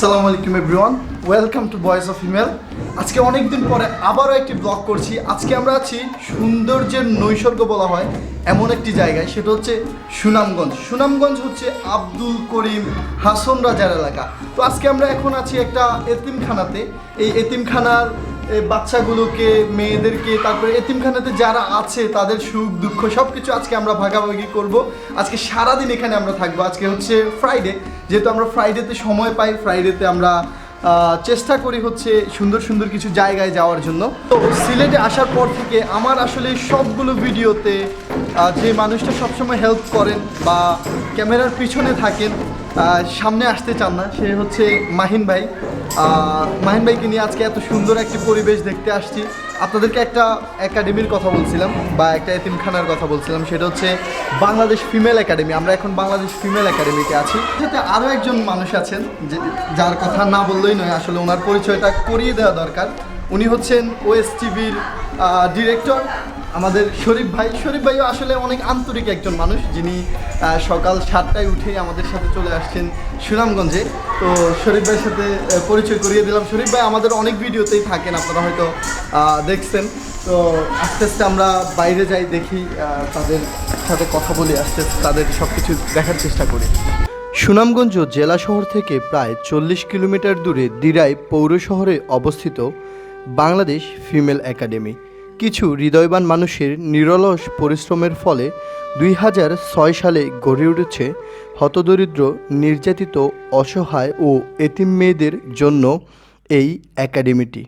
সালাম আলাইকুম everyone welcome to voice of female আজকে অনেকদিন পরে আবারও একটি ব্লগ করছি। আজকে আমরা আছি সৌন্দর্যের নৈসর্গ বলা হয় এমন একটি জায়গায়, সেটা হচ্ছে সুনামগঞ্জ। সুনামগঞ্জ হচ্ছে আব্দুল করিম হাসন রাজার এলাকা। তো আজকে আমরা এখন আছি একটা এতিমখানাতে। এই এতিমখানার বাচ্চাগুলোকে, মেয়েদেরকে, তারপরে এতিমখানাতে যারা আছে, তাদের সুখ, দুঃখ সব কিছু আজকে আমরা ভাগাভাগি করব। আজকে সারাদিন এখানে আমরা থাকব। আজকে হচ্ছে ফ্রাইডে যেহেতু আমরা ফ্রাইডেতে সময় পাই ফ্রাইডেতে আমরা চেষ্টা করি হচ্ছে সুন্দর সুন্দর কিছু জায়গায় যাওয়ার জন্য। তো সিলেটে আসার পর থেকে আমার আসলে সবগুলো ভিডিওতে যে মানুষটা সবসময় হেল্প করেন বা ক্যামেরার পিছনে থাকেন সামনে আসতে চান না। সে হচ্ছে মাহিন ভাই। মাহিন ভাইকে নিয়ে আজকে এত সুন্দর একটি পরিবেশ দেখতে আসছি। আপনাদেরকে একটা একাডেমির কথা বলছিলাম বা একটা এতিমখানার কথা বলছিলাম। সেটা হচ্ছে বাংলাদেশ ফিমেল একাডেমি। আমরা এখন বাংলাদেশ ফিমেল একাডেমিতে আছি। সাথে আরও একজন মানুষ আছেন, যে যার কথা না বললেই নয়, আসলে ওনার পরিচয়টা করিয়ে দেওয়া দরকার। উনি হচ্ছেন ওএস টিভির ডিরেক্টর আমাদের শরীফ ভাই, শরীফ ভাইও আসলে অনেক আন্তরিক একজন মানুষ, যিনি সকাল সাতটায় উঠে আমাদের সাথে চলে আসছেন সুনামগঞ্জে। তো শরীফ ভাইয়ের সাথে পরিচয় করিয়ে দিলাম। শরীফ ভাই আমাদের অনেক ভিডিওতেই থাকেন, আপনারা হয়তো দেখছেন। তো আস্তে আস্তে আমরা বাইরে যাই, দেখি তাদের সাথে কথা বলি, আস্তে আস্তে তাদের সব কিছু দেখার চেষ্টা করি। সুনামগঞ্জ জেলা শহর থেকে প্রায় চল্লিশ কিলোমিটার দূরে দিরাই পৌর শহরে অবস্থিত বাংলাদেশ ফিমেল একাডেমি। কিছু হৃদয়বান মানুষের নিরলস পরিশ্রমের ফলে দুই হাজার ছয় সালে গড়ে উঠেছে হতদরিদ্র, নির্যাতিত, অসহায় ও এতিম মেয়েদের জন্য এই একাডেমিটি।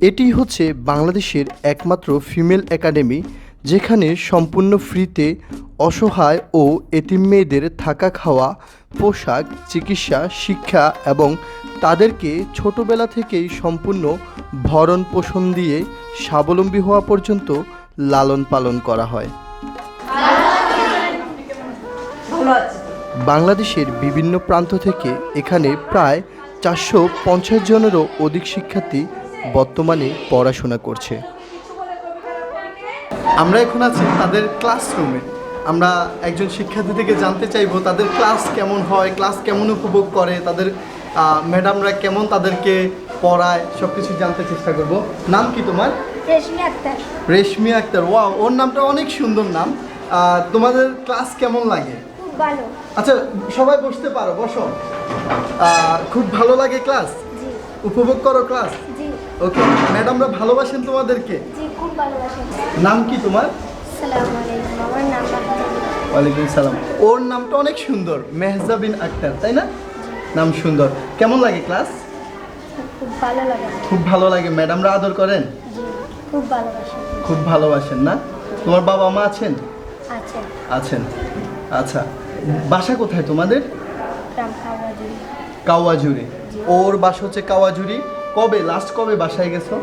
এটি হচ্ছে বাংলাদেশের একমাত্র ফিমেল একাডেমি যেখানে সম্পূর্ণ ফ্রিতে অসহায় ও এতিম মেয়েদের থাকা খাওয়া, পোশাক, চিকিৎসা, শিক্ষা এবং তাদেরকে ছোটবেলা থেকেই সম্পূর্ণ ভরণ পোষণ দিয়ে স্বাবলম্বী হওয়া পর্যন্ত লালন পালন করা হয়। বাংলাদেশের বিভিন্ন প্রান্ত থেকে এখানে প্রায় চারশো পঞ্চাশ জনেরও অধিক শিক্ষার্থী বর্তমানে পড়াশোনা করছে। আমরা এখন আছি তাদের ক্লাসরুমে আমরা একজন শিক্ষার্থী থেকে জানতে চাইব তাদের ক্লাস কেমন হয় ক্লাস কেমন উপভোগ করে তাদের ম্যাডামরা কেমন তাদেরকে পড়ায় সব কিছু জানতে চেষ্টা করব। নাম কি তোমার? রেশমি আক্তার। রেশমি আক্তার ওয়াও ওর নামটা অনেক সুন্দর নাম। তোমাদের ক্লাস কেমন লাগে? খুব ভালো। আচ্ছা সবাই বসতে পারো বসো। খুব ভালো লাগে ক্লাস উপভোগ করো ক্লাস ওকে ম্যাডামরা ভালোবাসেন তোমাদেরকে। জি খুব ভালোবাসেন। নাম কি তোমার? সালাম আলাইকুম আমার নাম ওয়ালাইকুম সালাম। ওর নামটা অনেক সুন্দর মেহজাবিন আক্তার তাই না? নাম সুন্দর। কেমন লাগে ক্লাস? খুব ভালো লাগে। খুব ভালো লাগে। ম্যাডামরা আদর করেন? খুব ভালোবাসেন। খুব ভালোবাসেন না? তোমার বাবা মা আছেন? আছে আছেন। আচ্ছা বাসা কোথায় তোমাদের? কাওয়াঝুরি ওর বাসা হচ্ছে কাওয়াঝুরি কবে লাস্ট কবে বাসায় গেছো?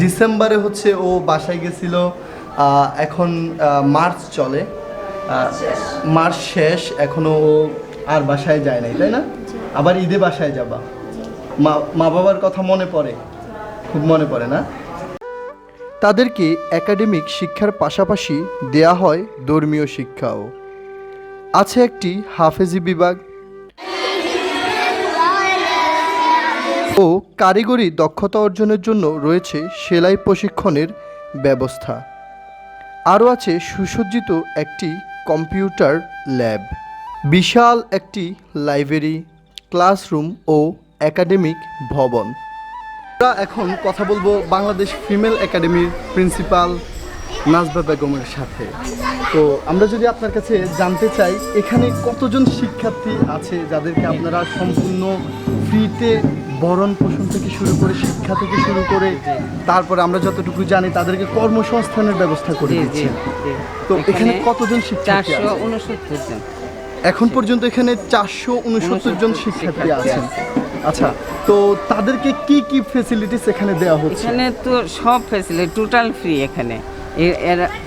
ডিসেম্বরে। হচ্ছে ও বাসায় গেছিল এখন মার্চ চলে। মার্চ শেষ এখনও ও আর বাসায় যায় নাই তাই না? আবার ঈদে বাসায় যাবা। মা মা বাবার কথা মনে পড়ে? খুব মনে পড়ে না? তাদেরকে একাডেমিক শিক্ষার পাশাপাশি দেয়া হয় ধর্মীয় শিক্ষাও। আছে একটি হাফেজি বিভাগ ও কারিগরি দক্ষতা অর্জনের জন্য রয়েছে সেলাই প্রশিক্ষণের ব্যবস্থা। আরও আছে সুসজ্জিত একটি কম্পিউটার ল্যাব, বিশাল একটি লাইব্রেরি, ক্লাসরুম ও একাডেমিক ভবন। আমরা এখন কথা বলব বাংলাদেশ ফিমেল একাডেমির প্রিন্সিপাল নাজবা বেগমের সাথে। তো আমরা যদি আপনার কাছে জানতে চাই, এখানে কতজন শিক্ষার্থী আছে যাদেরকে আপনারা সম্পূর্ণ ফ্রিতে বরণ পোষণ থেকে শুরু করে শিক্ষা থেকে শুরু করে তারপরে আমরা যতটুকু জানি তাদেরকে কর্মসংস্থানের ব্যবস্থা করে জি। তো এখানে কতজন শিক্ষার্থী জন। এখন পর্যন্ত এখানে চারশো উনসত্তর জন শিক্ষার্থী আছেন। আচ্ছা তো তাদেরকে কি কি ফেসিলিটিস এখানে দেওয়া হচ্ছে? এখানে তো সব ফ্যাসিলিটি টোটাল ফ্রি এখানে।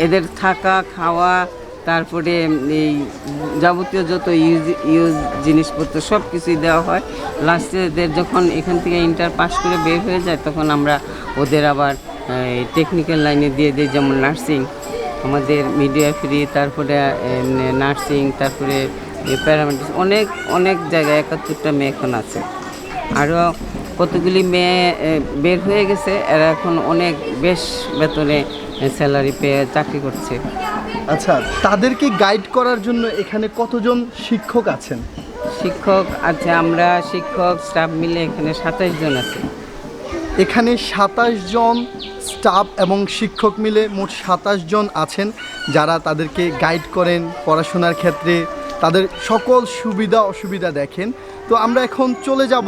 এদের থাকা খাওয়া তারপরে এই যাবতীয় যত ইউজ ইউজ জিনিসপত্র সব কিছুই দেওয়া হয়। লাস্টে এদের যখন এখান থেকে ইন্টার পাস করে বের হয়ে যায়, তখন আমরা ওদের আবার টেকনিক্যাল লাইনে দিয়ে দিই, যেমন নার্সিং আমাদের মিডিয়া ফ্রি তারপরে নার্সিং তারপরে প্যারামেডিক্স অনেক অনেক জায়গায় একাত্তরটা মেয়ে এখন আছে। আরও কতগুলি মেয়ে বের হয়ে গেছে, এরা এখন অনেক বেশ বেতনে স্যালারি পেয়ে চাকরি করছে। আচ্ছা তাদেরকে গাইড করার জন্য এখানে কতজন শিক্ষক আছেন? শিক্ষক আছে আমরা শিক্ষক স্টাফ মিলে এখানে সাতাইশ জন আছে। এখানে সাতাশ জন স্টাফ এবং শিক্ষক মিলে মোট সাতাশ জন আছেন যারা তাদেরকে গাইড করেন পড়াশোনার ক্ষেত্রে তাদের সকল সুবিধা অসুবিধা দেখেন। তো আমরা এখন চলে যাব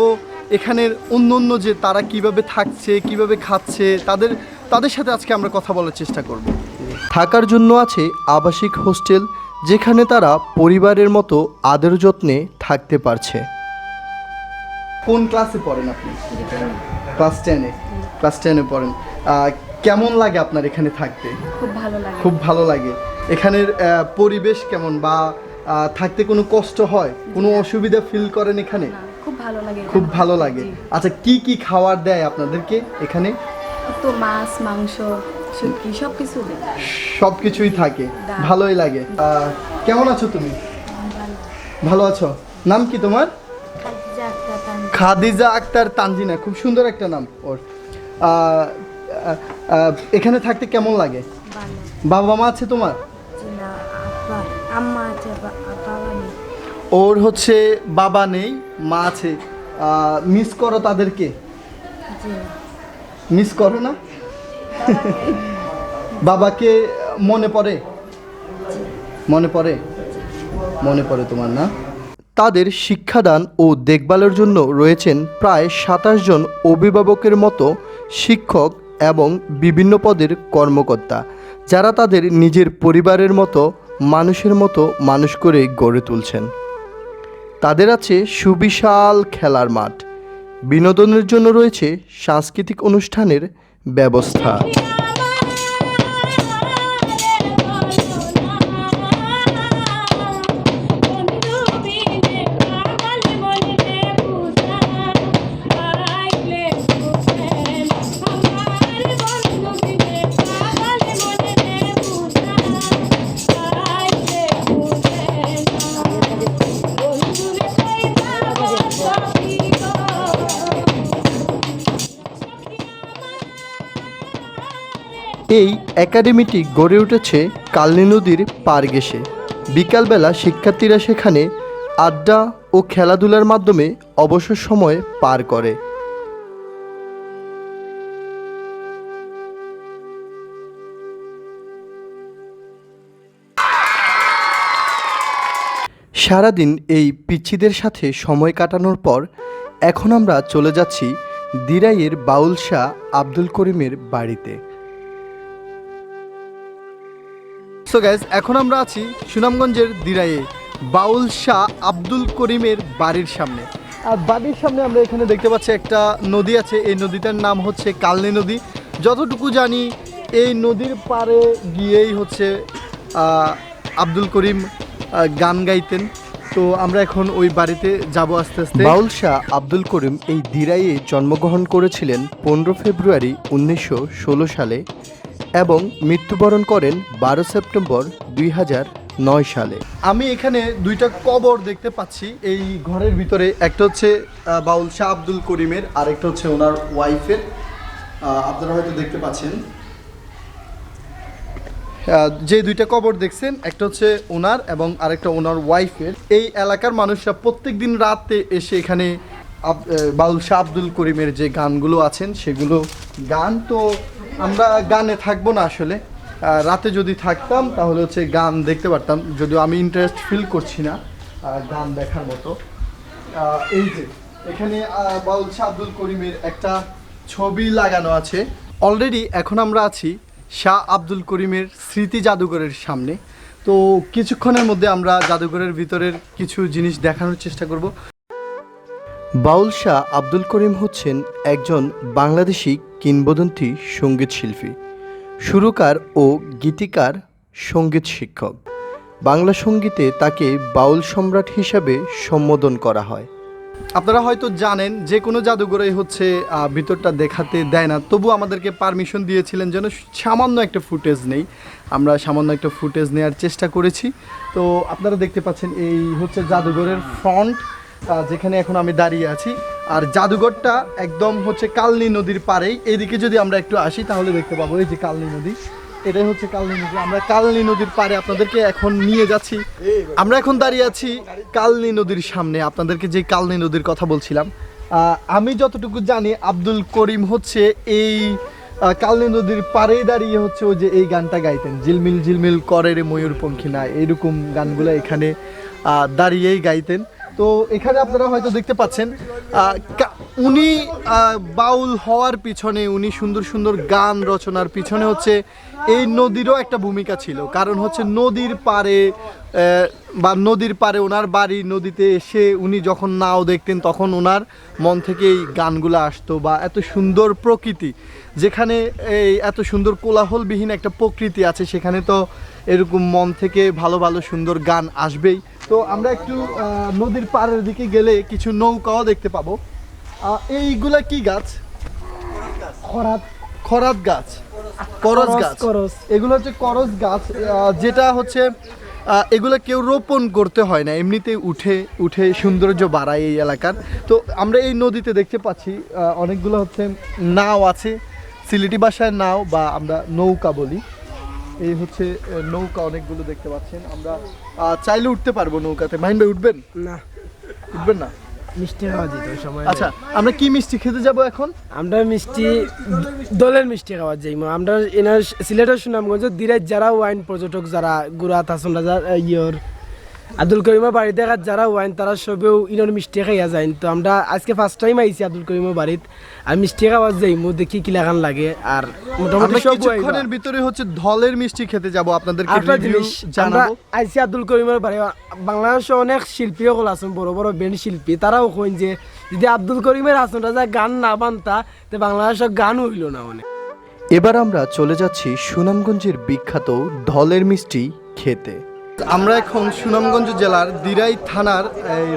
এখানের অন্য অন্য যে তারা কীভাবে থাকছে কীভাবে খাচ্ছে তাদের তাদের সাথে আজকে আমরা কথা বলার চেষ্টা করব। থাকার জন্য আছে আবাসিক হোস্টেল যেখানে তারা পরিবারের মতো আদর যত্নে থাকতে পারছে। কোন ক্লাসে পড়েন আপনি? ক্লাস টেনে ক্লাস টেনে পড়েন। কেমন লাগে আপনার এখানে থাকতে? খুব ভালো লাগে। খুব ভালো লাগে। এখানের পরিবেশ কেমন বা থাকতে কোনো কষ্ট হয়? কোনো অসুবিধা ফিল করেন এখানে? খুব ভালো লাগে খুব ভালো লাগে। আচ্ছা কি কি খাবার দেয় আপনাদেরকে এখানে? তো মাছ মাংস শুটকি সব কিছু দেয়। সব কিছুই থাকে ভালোই লাগে। কেমন আছো তুমি? ভালো আছো? নাম কি তোমার? খাদিজা আক্তার তানজিনা। খুব সুন্দর একটা নাম ওর। এখানে থাকতে কেমন লাগে? বাবা মা আছে তোমার? ওর হচ্ছে বাবা নেই মা আছে। মিস করো তাদেরকে। মিস করো না? বাবাকে মনে পড়ে? মনে পড়ে? মনে পড়ে তোমার না? তাদের শিক্ষাদান ও দেখভালের জন্য রয়েছেন প্রায় সাতাশ জন অভিভাবকের মতো শিক্ষক এবং বিভিন্ন পদের কর্মকর্তা, যারা তাদের নিজের পরিবারের মতো, মানুষের মতো মানুষ করে গড়ে তুলছেন। তাদের আছে সুবিশাল খেলার মাঠ। বিনোদনের জন্য রয়েছে সাংস্কৃতিক অনুষ্ঠানের ব্যবস্থা। এই একাডেমিটি গড়ে উঠেছে কালনী নদীর পার ঘেঁষে। বিকালবেলা শিক্ষার্থীরা সেখানে আড্ডা ও খেলাধুলার মাধ্যমে অবসর সময় পার করে। সারাদিন এই পিচ্ছিদের সাথে সময় কাটানোর পর এখন আমরা চলে যাচ্ছি দিরাইয়ের বাউল শাহ আব্দুল করিমের বাড়িতে। সো গ্যাস এখন আমরা আছি সুনামগঞ্জের দিরাইয়ে, বাউল শাহ আব্দুল করিমের বাড়ির সামনে। আর বাড়ির সামনে আমরা এখানে দেখতে পাচ্ছি একটা নদী আছে, এই নদীটার নাম হচ্ছে কালনী নদী। যতটুকু জানি, এই নদীর পাড়ে গিয়েই হচ্ছে আব্দুল করিম গান গাইতেন। তো আমরা এখন ওই বাড়িতে যাব আস্তে আস্তে। বাউল শাহ আব্দুল করিম এই দিরাইয়ে জন্মগ্রহণ করেছিলেন পনেরো ফেব্রুয়ারি উনিশশো ষোলো সালে। এবং মৃত্যুবরণ করেন বারো সেপ্টেম্বর দুই হাজার নয় সালে। আমি এখানে দুইটা কবর দেখতে পাচ্ছি। এই ঘরের ভিতরে একটা হচ্ছে বাউল শাহ আব্দুল করিমের আর একটা হচ্ছে ওনার ওয়াইফের। আপনারা হয়তো দেখতে পাচ্ছেন। যে দুইটা কবর দেখছেন, একটা হচ্ছে ওনার এবং আরেকটা ওনার ওয়াইফের। এই এলাকার মানুষরা প্রত্যেক দিন রাতে এসে এখানে বাউল শাহ আব্দুল করিমের যে গানগুলো আছেন, সেগুলো গান তো আমরা গানে থাকব না আসলে। রাতে যদি থাকতাম, তাহলে হচ্ছে গান দেখতে পারতাম। যদিও আমি ইন্টারেস্ট ফিল করছি না গান দেখার মতো। এই যে, এখানে শাহ আব্দুল করিমের একটা ছবি লাগানো আছে। অলরেডি এখন আমরা আছি শাহ আব্দুল করিমের স্মৃতি জাদুঘরের সামনে। তো কিছুক্ষণের মধ্যে আমরা জাদুঘরের ভিতরের কিছু জিনিস দেখানোর চেষ্টা করব। বাউল শাহ আব্দুল করিম হচ্ছেন একজন বাংলাদেশি কিংবদন্তি সংগীত শিল্পী, সুরকার ও গীতিকার সংগীত শিক্ষক। বাংলা সঙ্গীতে তাকে বাউল সম্রাট হিসাবে সম্বোধন করা হয়। আপনারা হয়তো জানেন, যে কোনো জাদুঘরে হচ্ছে ভিতরটা দেখাতে দেয় না। তবু আমাদেরকে পারমিশন দিয়েছিলেন যেন সামান্য একটা ফুটেজ নেই। আমরা সামান্য একটা ফুটেজ নেওয়ার চেষ্টা করেছি। তো আপনারা দেখতে পাচ্ছেন, এই হচ্ছে জাদুঘরের ফ্রন্ট। যেখানে এখন আমি দাঁড়িয়ে আছি। আর জাদুঘরটা একদম হচ্ছে কালনী নদীর পাড়েই। এদিকে যদি আমরা একটু আসি, তাহলে দেখতে পাবো এই যে কালনী নদী। এটাই হচ্ছে কালনী নদী। আমরা কালনী নদীর পাড়ে আপনাদেরকে এখন নিয়ে যাচ্ছি। আমরা এখন দাঁড়িয়ে আছি কালনী নদীর সামনে। আপনাদেরকে যে কালনী নদীর কথা বলছিলাম আমি যতটুকু জানি, আব্দুল করিম হচ্ছে এই কালনী নদীর পাড়েই দাঁড়িয়ে হচ্ছে ওই যে এই গানটা গাইতেন। ঝিলমিল ঝিলমিল করে রে ময়ূর পঙ্খী না এরকম গানগুলো এখানে দাঁড়িয়েই গাইতেন। তো এখানে আপনারা হয়তো দেখতে পাচ্ছেন উনি বাউল হওয়ার পিছনে উনি সুন্দর সুন্দর গান রচনার পিছনে হচ্ছে এই নদীরও একটা ভূমিকা ছিল। কারণ হচ্ছে নদীর আহ, বা নদীর পাড়ে ওনার বাড়ি নদীতে এসে উনি যখন নাও দেখতেন তখন ওনার মন থেকে এই গানগুলো আসতো বা এত সুন্দর প্রকৃতি। যেখানে এই এত সুন্দর কোলাহলবিহীন একটা প্রকৃতি আছে সেখানে তো এরকম মন থেকে ভালো ভালো সুন্দর গান আসবেই। তো আমরা একটু নদীর পাড়ের দিকে গেলে কিছু নৌকাও দেখতে পাবো। এইগুলা কি গাছ? খরাত। খরাত গাছ। করজ গাছ। এগুলো হচ্ছে করজ গাছ যেটা হচ্ছে এগুলো কেউ রোপণ করতে হয় না। এমনিতে উঠে উঠে সৌন্দর্য বাড়ায় এই এলাকার। তো আমরা এই নদীতে দেখতে পাচ্ছি অনেকগুলো হচ্ছে নাও আছে। সিলেটি ভাষায় নাও বা আমরা নৌকা বলি। এই হচ্ছে নৌকা অনেকগুলো দেখতে পাচ্ছেন। আমরা চাইলে উঠতে পারব নৌকাতে। ভাই উঠবেন? না। উঠবেন না? মিষ্টি খাওয়া যেত ওই সময়। আচ্ছা আমরা কি মিষ্টি খেতে যাব এখন? আমরা মিষ্টি দলের মিষ্টি খাওয়া যাই। আমরা এনার সিলেটের সুনামগঞ্জ দিরাজ যারা ওয়াইন পর্যটক যারা গুরাত হাসন রাজা ইয়র আব্দুল করিমের বাড়ি দেখাত যারা ওয়াইন তারা সবেও ইনার মিষ্টি খাইয়া যায় তো আমরা আজকে ফার্স্ট টাইম আইছি আব্দুল করিমের বাড়িত। আর মিষ্টি খাওয়া যাই মো দেখি কি লাগান লাগে আর মোটামুটি সব কিছুক্ষণের ভিতরে হচ্ছে ধলের মিষ্টি খেতে যাব আপনাদেরকে আরেকটা রিভিউ জিনিস আমরা জানাব আইসি আব্দুল করিমের বাড়ি। বাংলাদেশে অনেক শিল্পী সকল আছেন বড় বড় ব্যান্ড শিল্পী। তারাও কইন যে যদি আব্দুল করিমের আসন রাজা গান না বানতা তো বাংলাদেশের গান হইল না অনেক। এবার আমরা চলে যাচ্ছি সুনামগঞ্জের বিখ্যাত ধলের মিষ্টি খেতে। আমরা এখন সুনামগঞ্জ জেলার দিরাই থানার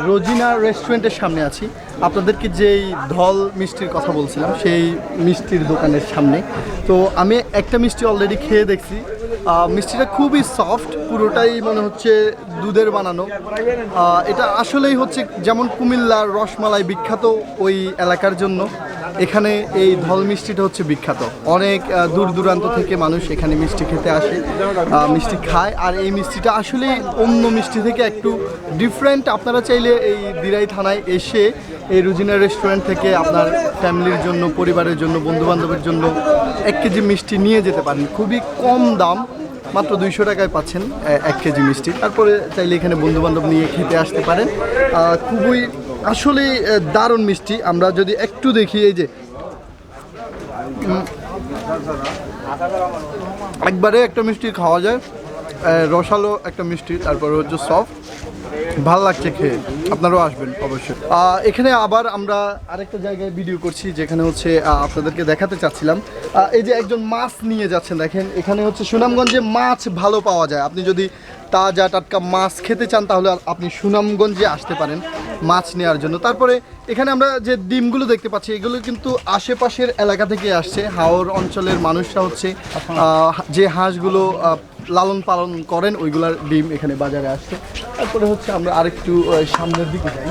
রোজিনা রেস্টুরেন্টের সামনে আছি। আপনাদেরকে যেই ধল মিষ্টির কথা বলছিলাম, সেই মিষ্টির দোকানের সামনে। তো আমি একটা মিষ্টি অলরেডি খেয়ে দেখছি। মিষ্টিটা খুবই সফট পুরোটাই মনে হচ্ছে দুধের বানানো। এটা আসলেই হচ্ছে যেমন কুমিল্লার রসমালাই বিখ্যাত ওই এলাকার জন্য। এখানে এই ধল মিষ্টিটা হচ্ছে বিখ্যাত। অনেক দূর দূরান্ত থেকে মানুষ এখানে মিষ্টি খেতে আসে মিষ্টি খায়। আর এই মিষ্টিটা আসলে অন্য মিষ্টি থেকে একটু ডিফারেন্ট আপনারা চাইলে এই দিরাই থানায় এসে এই রুজিনা রেস্টুরেন্ট থেকে আপনার ফ্যামিলির জন্য, পরিবারের জন্য বন্ধু বান্ধবের জন্য এক কেজি মিষ্টি নিয়ে যেতে পারেন। খুবই কম দাম, মাত্র দুইশো টাকায় পাচ্ছেন এক কেজি মিষ্টি। তারপরে চাইলে এখানে বন্ধু বান্ধব নিয়ে খেতে আসতে পারেন। খুবই আসলে দারুণ মিষ্টি। আমরা যদি একটু দেখি, এই যে একবারে একটা মিষ্টি খাওয়া যায় রসালো একটা মিষ্টি, তারপরে হচ্ছে সফট ভালো লাগছে খেয়ে, আপনারাও আসবেন, অবশ্যই। এখানে আবার আমরা আরেকটা জায়গায় ভিডিও করছি, যেখানে হচ্ছে আপনাদেরকে দেখাতে চাচ্ছিলাম। এই যে একজন মাছ নিয়ে যাচ্ছেন, দেখেন, এখানে হচ্ছে সুনামগঞ্জে মাছ ভালো পাওয়া যায়। আপনি যদি তাজা টাটকা মাছ খেতে চান তাহলে আপনি সুনামগঞ্জে আসতে পারেন মাছ নেওয়ার জন্য। তারপরে এখানে আমরা যে ডিমগুলো দেখতে পাচ্ছি এগুলো কিন্তু আশেপাশের এলাকা থেকে আসছে। হাওর অঞ্চলের মানুষরা হচ্ছে যে হাঁসগুলো লালন পালন করেন ওইগুলার ডিম এখানে বাজারে আসছে। তারপরে হচ্ছে আমরা আরেকটু সামনের দিকে যাই।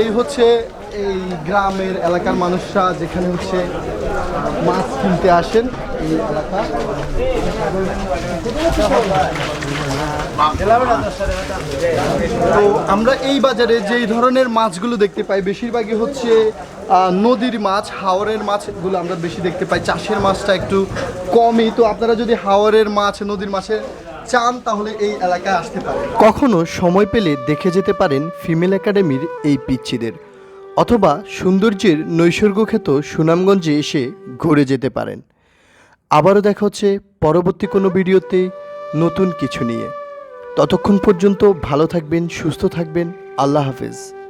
এই হচ্ছে এই গ্রামের এলাকার মানুষরা যেখানে হচ্ছে মাছ কিনতে আসেন এই এলাকা। তো আমরা এই বাজারে যেই ধরনের মাছগুলো দেখতে পাই, বেশিরভাগই হচ্ছে নদীর মাছ, হাওরের মাছগুলো আমরা বেশি দেখতে পাই। চাষের মাছটা একটু কমই। তো আপনারা যদি হাওরের মাছ, নদীর মাছের চান, তাহলে এই এলাকায় আসতে পারেন। কখনো সময় পেলে দেখে যেতে পারেন ফিমেল একাডেমির এই পিচ্ছিদের। অথবা সৌন্দর্যের নৈসর্গখ্যাত সুনামগঞ্জে এসে ঘুরে যেতে পারেন। আবারও দেখা হচ্ছে পরবর্তী কোনো ভিডিওতে নতুন কিছু নিয়ে। ততক্ষণ পর্যন্ত ভালো থাকবেন, সুস্থ থাকবেন। আল্লাহ হাফেজ।